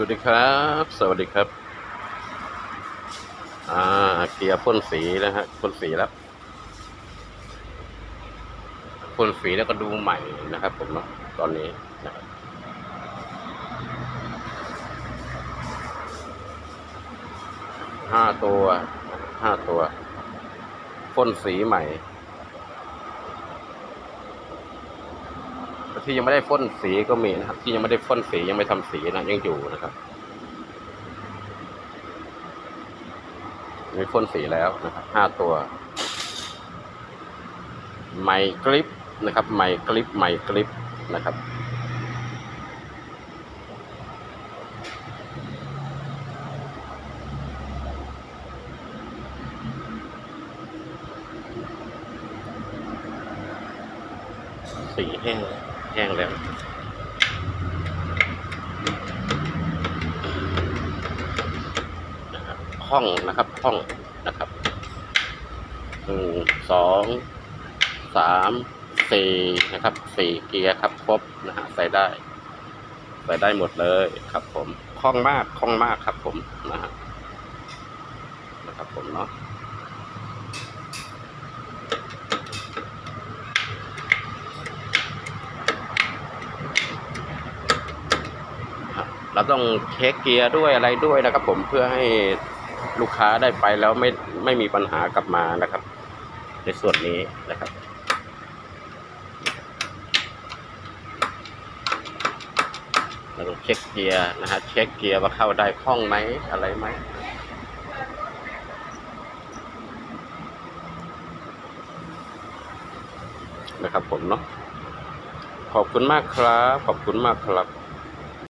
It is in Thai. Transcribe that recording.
วัสดีครับ สวัสดีครับ อ่า เกียร์พ่นสีนะฮะพ่นสีแล้วพ่นสีแล้วก็ดูใหม่นะครับ ผมเนาะตอนนี้นะครับห้าตัวห้าตัวพ่นสีใหม่ ที่ยังไม่ได้พ่นสีก็มีนะครับ ที่ยังไม่ได้พ่นสียังไม่ทำสีนะยังอยู่นะครับมีพ่นสีแล้วนะครับห้าตัวไมกริปนะครับ ไมกริปไมกริปนะครับสีแห้ง แห้งแล้วนะครับห้องนะครับห้องนะครับหนึ่งสองสามสี่นะครับสี่เกียร์ครับครบนะฮะใส่ได้ใส่ได้หมดเลยครับ ผมคล่องมากคล่องมากครับ ผมนะฮะนะครับผมเนาะ ครับ เราต้องเช็คเกียร์ด้วยอะไรด้วยนะครับ ผมเพื่อให้ลูกค้าได้ไปแล้วไม่ไม่มีปัญหากลับมานะครับ ในส่วนนี้นะครับเราต้องเช็คเกียร์นะฮะเช็คเกียร์ว่าเข้าได้คล่องไหมอะไรไหมนะครับผมเนาะขอบคุณมากครับ ขอบคุณมากครับ